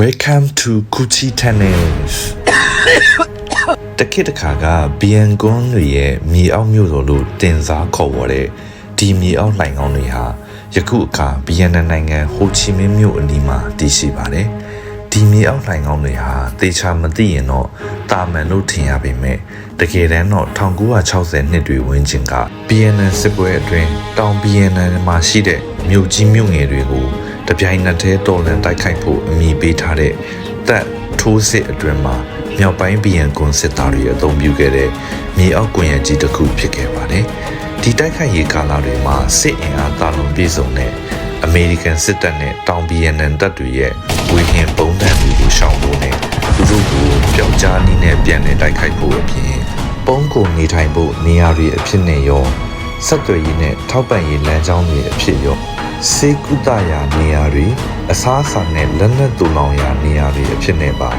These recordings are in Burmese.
Welcome to Gucci Tennis တခိတခါကဘီယန်ကွန်တွေရဲ့မြေအောက်မြို့တော်လို့တင်စားခေါ်ဝေါ်တဲ့ဒီမြေအောက်လှိုင်ကောင်းတွေဟာယခုအခါဗီယက်နမ်နိုင်ငံဟိုချီမင်းမြို့အနီးမှာတည်ရှိပါတယ်ဒီမြေအောက်လှိုင်ကောင်းတွေဟာတေချာမသိရင်တော့တာမန်လို့ထင်ရပေမဲ့တကယ်တမ်းတော့1960နှစ်တွေဝန်းကျင်ကဗီယက်နမ်စစ်ပွဲအတွင်းတောင်ဗီယက်နမ်မှာရှိတဲ့မြို့ကြီးမြို့ငယ်တွေကို တပြိုင်နက်တည်းတော်လှန်တိုက်ခိုက်ဖို့အမည်ပေးထားတဲ့တပ်ထိုးစစ်အတွင်းမှာမြောက်ပိုင်းဗီယန်ကွန်စစ်သားတွေအသုံးပြုခဲ့တဲ့မြေအောက်ကွန်ရက်ကြီးတစ်ခုဖြစ်ခဲ့ပါတယ်။ဒီတိုက်ခိုက်ရေးကာလတွေမှာစစ်အင်အားတာလွန်ပြည့်စုံတဲ့အမေရိကန်စစ်တပ်နဲ့တောင်ဗီယက်နမ်တပ်တွေရဲ့ဝေဟင်ပုံတံတွေကိုရှောင်ဖို့နဲ့သူတို့ကိုပျောက်ကြားနည်းနဲ့ပြန်လည်တိုက်ခိုက်ဖို့အပြင်ပုံကိုနေထိုင်ဖို့နေရာတွေအဖြစ်နဲ့ရောဆက်သွယ်ရေးနဲ့ထောက်ပံ့ရေးလမ်းကြောင်းတွေအဖြစ်ရော စေကုတရာနေရာတွေအစားအစာနဲ့လက်နက်တူလောင်ရာနေရာတွေအဖြစ်နဲ့ပါ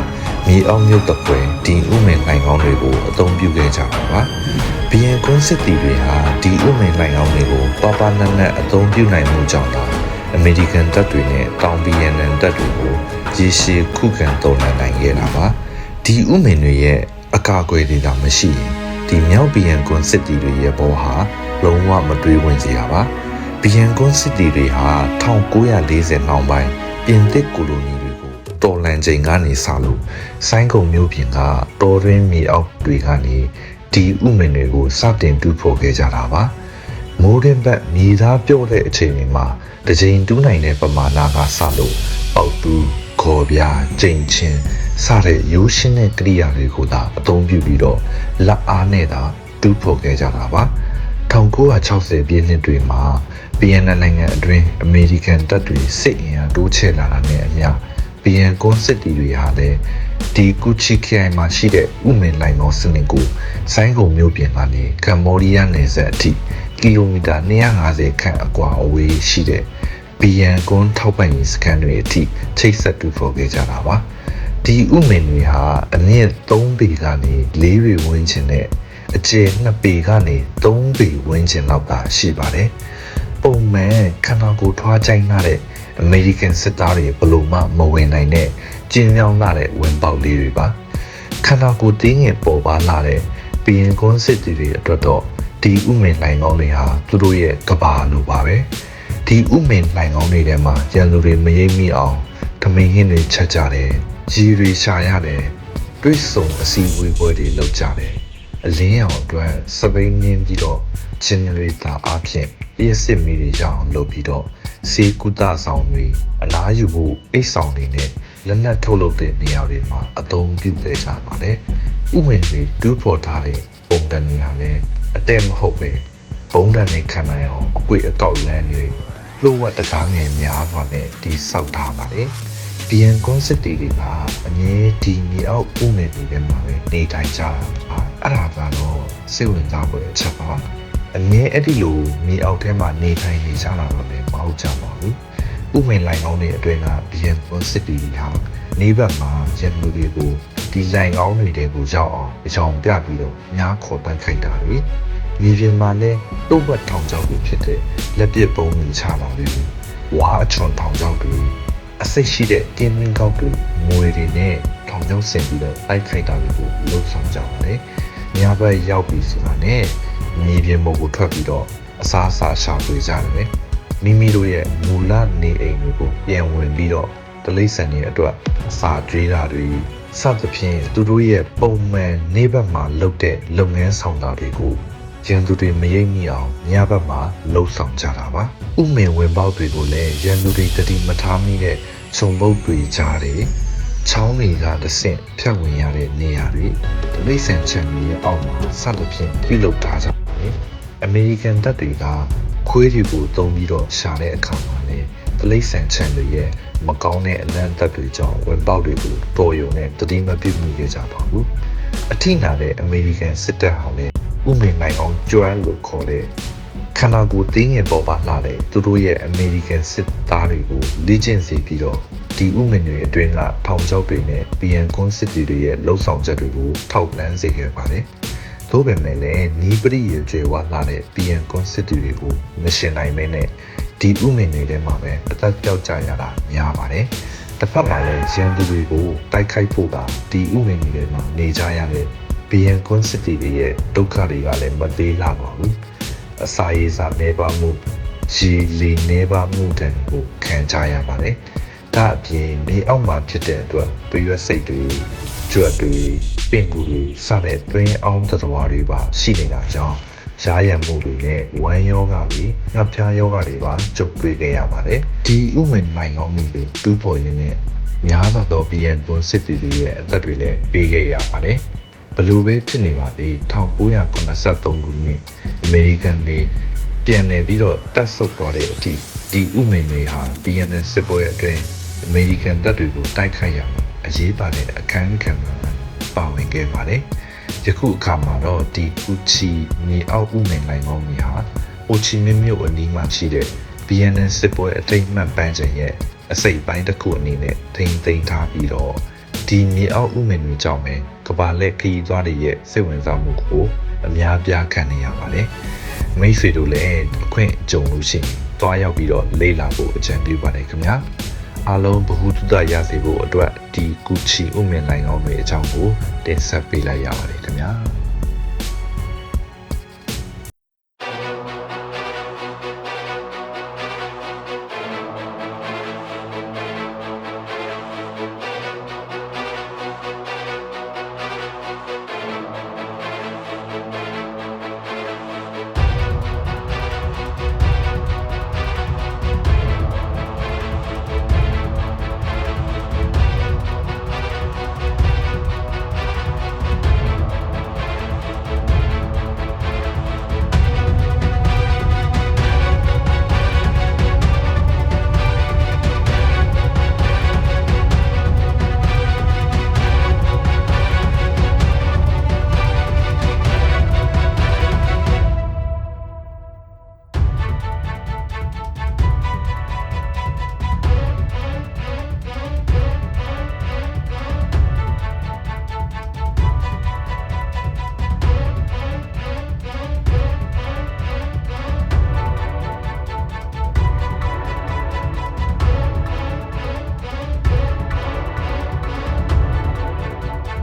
မြေအောင်မြုပ်တပွဲဒီဥမင်လိုင်ကောင်းတွေကိုအသုံးပြုခဲ့ကြတာပါဘီယန်ကွန်းစစ်တီတွေဟာဒီဥမင်လိုင်ကောင်းတွေကိုပပနက်နက်အသုံးပြုနိုင်မှုကြောင့်သာအမေရိကန်တပ်တွေနဲ့တောင်ဘီယန်နန်တပ်တွေကိုရေရှည်ခုခံတော်လှန်နိုင်ခဲ့တာပါဒီဥမင်တွေရဲ့အကာအကွယ်တွေသာမရှိရင်ဒီမြောက်ဘီယန်ကွန်းစစ်တီတွေရဲ့ဘောဟာလုံးဝမတွေးဝင်စရာပါ ဘီယန်ကွန်စစ်တီတွေဟာ1940နောက်ပိုင်းပြင်သစ်ကိုလိုနီတွေကိုတော်လန်ချိန်ကနေစလို့ဆိုင်းကုံမျိုးပြင်ကတော်ရင်းမြေအောက်တွေကနေဒီဥမင်တွေကိုစတင်တူဖို့ခဲ့ကြတာပါမိုးရင်ဘက်မြေသားပြော့တဲ့အချိန်မှာတစ်ချိန်တူးနိုင်တဲ့ပမာဏကစလို့အောက်တူခေါ်ပြကျိန်ချင်းစတဲ့ရိုးရှင်းတဲ့ကရိယာတွေကိုသာအသုံးပြုပြီးတော့လက်အားနဲ့သာတူးဖို့ခဲ့ကြတာပါ 1960ပြည့်နှစ်တွေမှာဗီယက်နမ်နိုင်ငံအတွင်းအမေရိကန်တပ်တွေစစ်အင်အားတိုးချဲ့လာတာနဲ့အမျှဗီယန်ကွန်စစ်တီတွေဟာလည်းဒီကူချီခိုင်မှာရှိတဲ့ဥမင်လိုင်မောစနစ်ကိုဆိုင်းကုံမြို့ပြင်ကနေကမ္ဘောဒီးယားနယ်စပ်အထိကီလိုမီတာ250ခန့်အကွာအဝေးရှိတဲ့ဗီယန်ကွန်ထောက်ပံ့ရေးစခန်းတွေအထိချိတ်ဆက်တူဖော်ခဲ့ကြတာပါဒီဥမင်တွေဟာအနည်း3ပေကနေ4ပေဝန်းကျင်နဲ့ အကျယ်2ပေကနေ3ပေဝန်းကျင်လောက်သာရှိပါတယ်။ပုံမှန်ခန္ဓာကိုယ်ထွားကြိုင်းလာတဲ့အမေရိကန်စစ်သားတွေဘလို့မှမဝင်နိုင်တဲ့ကျင်းမြောင်းလာတဲ့ဝင်ပေါက်လေးတွေပါခန္ဓာကိုယ်တင်းငယ်ပေါ်ပါလာတဲ့ဘီရင်ကွန်းစစ်တီတွေအတွက်တော့ဒီဥမင်လိုင်ကောင်းတွေဟာသူတို့ရဲ့ကဘာလိုပါပဲဒီဥမင်လိုင်ကောင်းတွေထဲမှာရန်သူတွေမရိပ်မိအောင်ဓမင်းဟင်းတွေချက်ကြတယ်ကြီးတွေရှာရတယ်တွေးဆုံအစီအဝေးပွဲတွေလုပ်ကြတယ် အလင်းအောင်အတွက်စပိန်နင်းပြီးတော့ဂျင်နရေတာအပြင်လျှက်စစ်မီတွေရအောင်လုပ်ပြီးတော့စေကုသဆောင်တွေအလားယူဖို့အိတ်ဆောင်တွေနဲ့လက်နက်ထုတ်လုပ်တဲ့နေရာတွေမှာအသုံးပြုနေကြပါတယ်။ဥမင်တွေတူးဖော်ထားတဲ့ပုံတန်တွေဟာလည်းအတဲမဟုတ်ပဲဘုံတန်တွေခံနိုင်အောင်အကွေအကောက်လန်းတွေလှုပ်ဝက်တကားငယ်များစွာနဲ့ဒီဆောက်ထားပါတယ်။ဘီယန်ကွန်စစ်တီတွေကအငြင်းဒီမြေအောက်ဥမင်တွေထဲမှာပဲနေထိုင်ကြတာ။ အဲ့ဒါကတော့စိတ်ဝင်စားဖို့အချက်ပါ။အမြဲအဲ့ဒီလိုမြေအောက်ထဲမှာနေထိုင်နေကြတာတော့လည်းမဟုတ်ကြပါဘူးဥမင်လိုင်ကောင်းတွေအတွင်းကဘီယန်ပွန်စစ်တီဟာနေဘက်မှာရန်လူတွေကိုဒီလိုင်ကောင်းတွေတဲကိုရောက်အောင်အကြောင်းပြပြီးတော့ညားခေါ်ပန်းခိုက်တာတွေမြေပြင်မှာလည်းတုတ်ဘတ်ထောင်ချောက်တွေဖြစ်တဲ့လက်ပစ်ပုံးတွေချတာတွေဝါအချွန်ထောင်ချောက်တွေအစိတ်ရှိတဲ့တင်းမင်းကောက်တွေမွေတွေနဲ့ထောင်ချောက်ဆင်ပြီးတော့တိုက်ခိုက်တာတွေကိုလှုပ်ဆောင်ကြပါတယ်။ ညဘက်ရောက်ပြီဆိုတာနဲ့မြေပြင်ပေါ်ကိုထွက်ပြီးတော့အစားအစာရှာဖွေကြတယ်မိမိတို့ရဲ့မူလနေအိမ်တွေကိုပြန်ဝင်ပြီးတော့တလိษံတွေအတွက်အစာကျွေးတာတွေစသဖြင့်သူတို့ရဲ့ပုံမှန်နေဘက်မှာလုပ်တဲ့လုပ်ငန်းဆောင်တာတွေကိုရန်သူတွေမရိပ်မိအောင်ညဘက်မှာလှုပ်ဆောင်ကြတာပါဥမင်ဝင်ပေါက်တွေကိုလည်းရန်သူတွေတတိမထားမိတဲ့ခြုံပုတ်တွေကြားတယ် ချောင်းတွေကတဆင့်ဖြတ်ဝင်ရတဲ့နေရာတွေတလိษံချန်ရဲ့အောက်မှာစသဖြင့်ပြုလုပ်ထားကြအမေရိကန်တပ်တွေကခွေးတွေကိုသုံးပြီးတော့ရှာတဲ့အခါမှာလည်းပလိဆန်ချန်တွေရဲ့မကောင်းတဲ့အလန့်တပ်တွေကြောင့်ဝင်ပေါက်တွေကိုတော်ရုံနဲ့တတိမပြုတ်မိခဲ့ကြပါဘူးအထိနာတဲ့အမေရိကန်စစ်တပ်ဟာလည်းဥမင်နိုင်အောင်ကျွမ်းလို့ခေါ်တဲ့ခန္ဓာကိုယ်တင်းငယ်ပေါ်ပါလာတဲ့သူတို့ရဲ့အမေရိကန်စစ်သားတွေကိုလေ့ကျင့်စေပြီးတော့ ဒီဥမင်တွေအတွင်းကထောင်ချောက်တွေနဲ့ BN ကွန်စစ်တီတွေရဲ့လှုပ်ဆောင်ချက်တွေကိုထောက်လန်းစေခဲ့ပါတယ်။သို့ပေမဲ့လည်းနီးပရိရေကျွေဝလာတဲ့ PN constitute တွေကိုမရှင်နိုင်မဲနဲ့ဒီဥမင်တွေထဲမှာပဲအသက်ပြောက်ကြရတာများပါတယ်။ဒတစ်ဖက်မှာလည်းရန်သူတွေကိုတိုက်ခိုက်ဖို့ကဒီဥပဒေတွေမှာနေကြရတဲ့ဘီယန်ကွန်စစ်တီတွေရဲ့ဒုက္ခတွေကလည်းမသေးလာပါဘူးအစာရေးစာနေပါမှုရီလီနေပါမှုတန်ကိုခံကြရပါတယ် ဒါအပြင်နေအောက်မှာဖြစ်တဲ့အတွက်ပြရွက်စိတ်တွေကြွက်တွေပင်ကူတွေစတဲ့တွင်းအောင်သတ္တဝါတွေပါရှိနေတာကြောင့်ရှားရံမှုတွေနဲ့ဝမ်းယောဂတွေငှက်ဖျားယောဂတွေပါကြုံတွေ့ခဲ့ရပါတယ်ဒီဥမင်မိုင်ကောင်းမှုတွေတူးပေါ်ရင်းနဲ့များသောသော BN ဘွန်စစ်တီတွေရဲ့အသက်တွေလည်းပေးခဲ့ရပါတယ်ဘလို့ပဲဖြစ်နေပါသေး1983ခုနှစ်အမေရိကန်တွေပြန်လည်ပြီးတော့တက်ဆုပ်သွားတဲ့အထိဒီဥမင်တွေဟာ BN စစ်ပွဲအတွင်း အမေရိကန်တပ်တွေကိုတိုက်ခိုက်ရမှာအရေးပါတဲ့အခန်းကဏ္ဍပါဝင်ခဲ့ပါတယ်ယခုအခါမှာတော့ဒီကူချီမြေအောက်ဥမင်လိုင်းကောင်းကြီးဟာအိုချီမင်းမြို့အနီးမှာရှိတဲ့ BNN စစ်ပွဲအထိတ်မှတ်ပန်းခြင်းရဲ့အစိတ်ပိုင်းတစ်ခုအနေနဲ့ထိမ့်သိမ်းထားပြီးတော့ဒီမြေအောက်ဥမင်တွေကြောင့်ပဲကဘာလက်ခီးသွားတွေရဲ့စိတ်ဝင်စားမှုကိုအများပြားခံနေရပါတယ်မိတ်ဆွေတို့လည်းအခွင့်ကြုံလို့ရှိရင်တွားရောက်ပြီးတော့လေ့လာဖို့အကြံပြုပါတယ်ခင်ဗျာ အားလုံးဘ ഹു တုဒရစေဖို့အတွက်ဒီကူချီဥမင်လိုင်းကောင်းတွေအကြောင်းကိုတင်ဆက်ပေးလိုက်ရပါတယ်ခင်ဗျာ